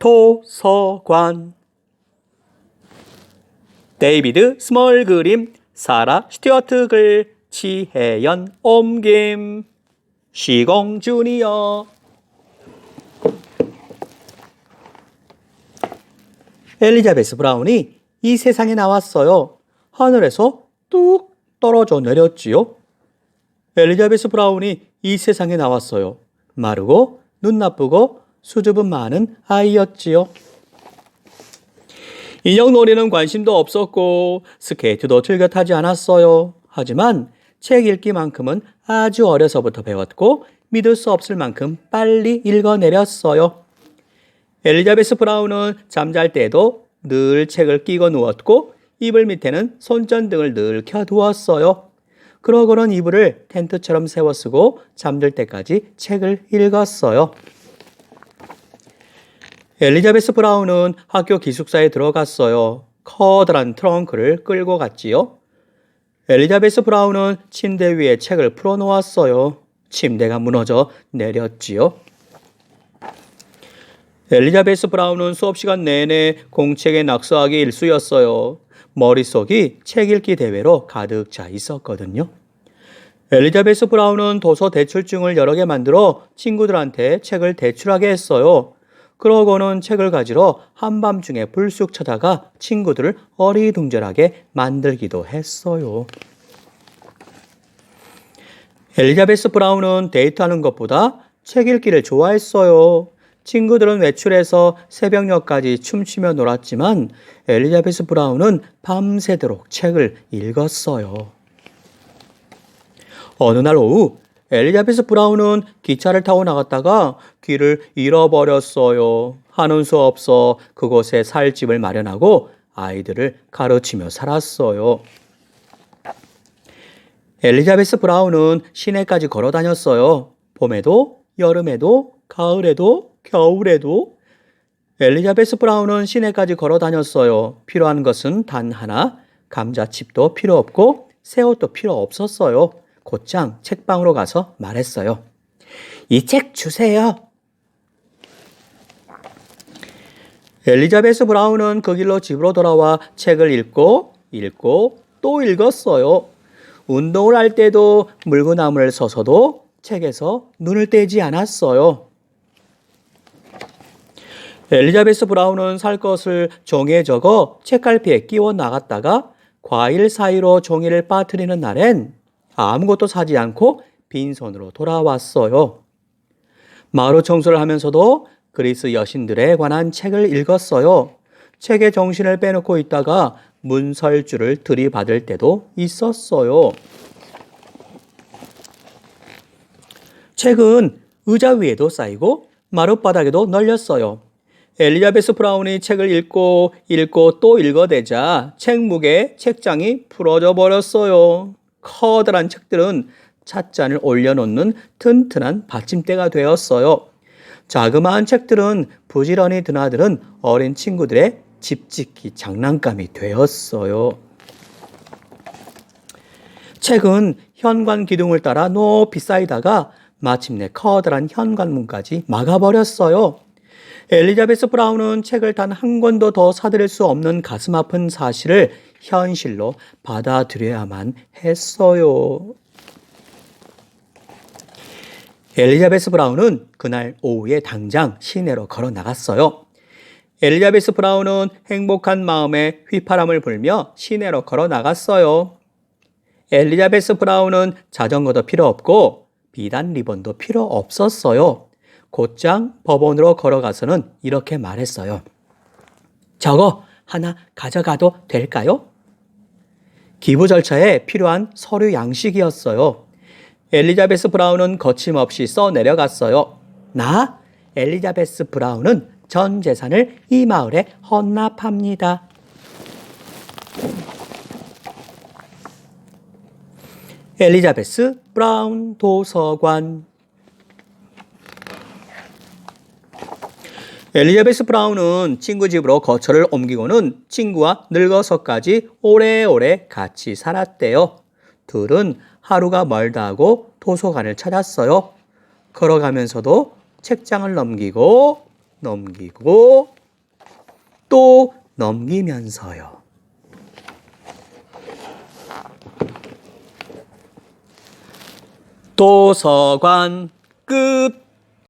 도서관 데이비드 스몰 그림 사라 스튜어트 글 지혜연 옮김 시공 주니어 엘리자베스 브라운이 이 세상에 나왔어요. 하늘에서 뚝 떨어져 내렸지요. 엘리자베스 브라운이 이 세상에 나왔어요. 마르고 눈 나쁘고 수줍음 많은 아이였지요. 인형 놀이는 관심도 없었고 스케이트도 즐겨 타지 않았어요. 하지만 책 읽기만큼은 아주 어려서부터 배웠고 믿을 수 없을 만큼 빨리 읽어내렸어요. 엘리자베스 브라운은 잠잘 때도 늘 책을 끼고 누웠고 이불 밑에는 손전등을 늘 켜두었어요. 그러고는 이불을 텐트처럼 세워 쓰고 잠들 때까지 책을 읽었어요. 엘리자베스 브라운은 학교 기숙사에 들어갔어요. 커다란 트렁크를 끌고 갔지요. 엘리자베스 브라운은 침대 위에 책을 풀어놓았어요. 침대가 무너져 내렸지요. 엘리자베스 브라운은 수업 시간 내내 공책에 낙서하기 일수였어요. 머릿속이 책 읽기 대회로 가득 차 있었거든요. 엘리자베스 브라운은 도서 대출증을 여러 개 만들어 친구들한테 책을 대출하게 했어요. 그러고는 책을 가지러 한밤중에 불쑥 쳐다가 친구들을 어리둥절하게 만들기도 했어요. 엘리자베스 브라운은 데이트하는 것보다 책 읽기를 좋아했어요. 친구들은 외출해서 새벽녘까지 춤추며 놀았지만 엘리자베스 브라운은 밤새도록 책을 읽었어요. 어느 날 오후 엘리자베스 브라운은 기차를 타고 나갔다가 길을 잃어버렸어요. 하는 수 없어 그곳에 살 집을 마련하고 아이들을 가르치며 살았어요. 엘리자베스 브라운은 시내까지 걸어 다녔어요. 봄에도, 여름에도, 가을에도, 겨울에도. 엘리자베스 브라운은 시내까지 걸어 다녔어요. 필요한 것은 단 하나, 감자칩도 필요 없고, 새 옷도 필요 없었어요. 곧장 책방으로 가서 말했어요. 이 책 주세요. 엘리자베스 브라운은 그 길로 집으로 돌아와 책을 읽고 읽고 또 읽었어요. 운동을 할 때도 물구나무를 서서도 책에서 눈을 떼지 않았어요. 엘리자베스 브라운은 살 것을 종이에 적어 책갈피에 끼워 나갔다가 과일 사이로 종이를 빠뜨리는 날엔 아무것도 사지 않고 빈손으로 돌아왔어요. 마루 청소를 하면서도 그리스 여신들에 관한 책을 읽었어요. 책에 정신을 빼놓고 있다가 문설주를 들이받을 때도 있었어요. 책은 의자 위에도 쌓이고 마룻바닥에도 널렸어요. 엘리자베스 브라운이 책을 읽고 읽고 또 읽어대자 책 무게 책장이 풀어져 버렸어요. 커다란 책들은 찻잔을 올려놓는 튼튼한 받침대가 되었어요. 자그마한 책들은 부지런히 드나드는 어린 친구들의 집짓기 장난감이 되었어요. 책은 현관 기둥을 따라 높이 쌓이다가 마침내 커다란 현관문까지 막아버렸어요. 엘리자베스 브라운은 책을 단 한 권도 더 사들일 수 없는 가슴 아픈 사실을 현실로 받아들여야만 했어요. 엘리자베스 브라운은 그날 오후에 당장 시내로 걸어 나갔어요. 엘리자베스 브라운은 행복한 마음에 휘파람을 불며 시내로 걸어 나갔어요. 엘리자베스 브라운은 자전거도 필요 없고 비단 리본도 필요 없었어요. 곧장 법원으로 걸어가서는 이렇게 말했어요. 저거 하나 가져가도 될까요? 기부 절차에 필요한 서류 양식이었어요. 엘리자베스 브라운은 거침없이 써 내려갔어요. 나 엘리자베스 브라운은 전 재산을 이 마을에 헌납합니다. 엘리자베스 브라운 도서관 엘리자베스 브라운은 친구 집으로 거처를 옮기고는 친구와 늙어서까지 오래오래 같이 살았대요. 둘은 하루가 멀다 하고 도서관을 찾았어요. 걸어가면서도 책장을 넘기고 넘기고 또 넘기면서요. 도서관 끝